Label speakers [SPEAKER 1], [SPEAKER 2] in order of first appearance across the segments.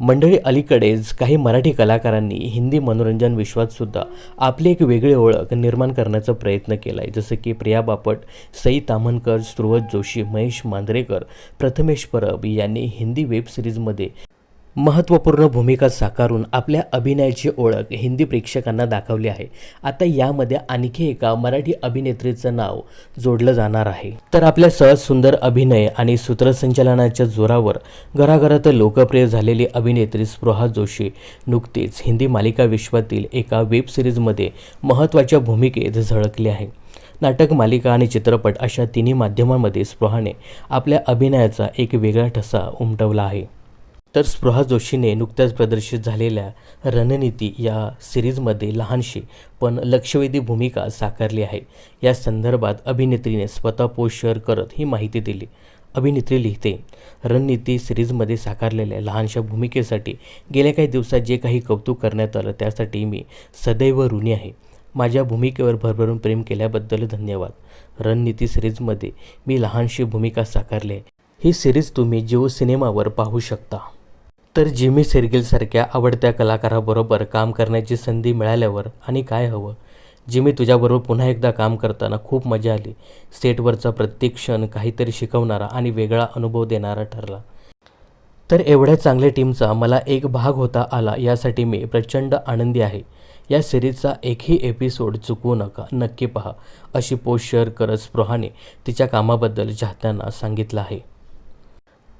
[SPEAKER 1] मंडळी अलीकडेच काही मराठी कलाकारांनी हिंदी मनोरंजन विश्वात सुद्धा आपली एक वेगळी ओळख निर्माण करण्याचा प्रयत्न केला आहे जसं की प्रिया बापट सई ताम्हणकर सुरवत जोशी महेश मांजरेकर प्रथमेश परब यांनी हिंदी वेब सिरीजमध्ये महत्त्वपूर्ण भूमिका साकारून आपल्या अभिनयाची ओळख हिंदी प्रेक्षकांना दाखवली आहे. आता यामध्ये आणखी एका मराठी अभिनेत्रीचं नाव जोडलं जाणार आहे. तर आपल्या सहज सुंदर अभिनय आणि सूत्रसंचालनाच्या जोरावर घराघरात लोकप्रिय झालेली अभिनेत्री स्पृहा जोशी नुकतीच हिंदी मालिका विश्वातील एका वेब सिरीजमध्ये महत्त्वाच्या भूमिकेत झळकली आहे. नाटक मालिका आणि चित्रपट अशा तिन्ही माध्यमांमध्ये स्पृहाने आपल्या अभिनयाचा एक वेगळा ठसा उमटवला आहे. तर स्पृहा जोशीने नुकत्याच प्रदर्शित झालेल्या रणनीती या सिरीजमध्ये लहानशी पण लक्षवेधी भूमिका साकारली आहे. या संदर्भात अभिनेत्रीने स्वतः पोस्ट शेअर करत ही माहिती दिली. अभिनेत्री लिहिते रणनीती सिरीजमध्ये साकारलेल्या लहानशा भूमिकेसाठी गेल्या काही दिवसात जे काही कौतुक करण्यात आलं त्यासाठी मी सदैव ऋणी आहे. माझ्या भूमिकेवर भरभरून प्रेम केल्याबद्दल धन्यवाद. रणनीती सिरीजमध्ये मी लहानशी भूमिका साकारली. आहे ही सिरीज तुम्ही जिओ सिनेमावर पाहू शकता. तर जिमी सेरगिलसारख्या आवडत्या कलाकाराबरोबर काम करण्याची संधी मिळाल्यावर आणि काय हवं? जिमी तुझ्याबरोबर पुन्हा एकदा काम करताना खूप मजा आली. सेटवरचा प्रत्येक क्षण काहीतरी शिकवणारा आणि वेगळा अनुभव देणारा ठरला. तर एवढ्या चांगल्या टीमचा मला एक भाग होता आला यासाठी मी प्रचंड आनंदी आहे. या सिरीजचा एकही एपिसोड चुकवू नका नक्की पहा अशी पोस्ट शेअर करत स्पृहाने तिच्या कामाबद्दल चाहत्यांना सांगितलं आहे.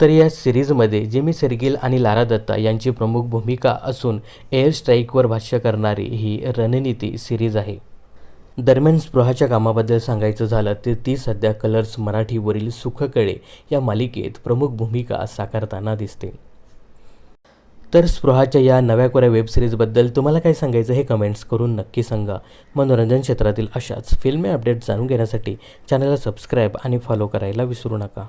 [SPEAKER 1] तर या सिरीजमध्ये जिमी सेरगिल आणि लारा दत्ता यांची प्रमुख भूमिका असून एअर स्ट्राईकवर भाष्य करणारी ही रणनीती सिरीज आहे. दरम्यान स्पृहाच्या कामाबद्दल सांगायचं झालं तर ती सध्या कलर्स मराठीवरील सुखकळे या मालिकेत प्रमुख भूमिका साकारताना दिसते. तर स्पृहाच्या या नव्या कोऱ्या वेब सिरीजबद्दल तुम्हाला काय सांगायचं हे कमेंट्स करून नक्की सांगा. मनोरंजन क्षेत्रातील अशाच फिल्मी अपडेट जाणून घेण्यासाठी चॅनलला सबस्क्राईब आणि फॉलो करायला विसरू नका.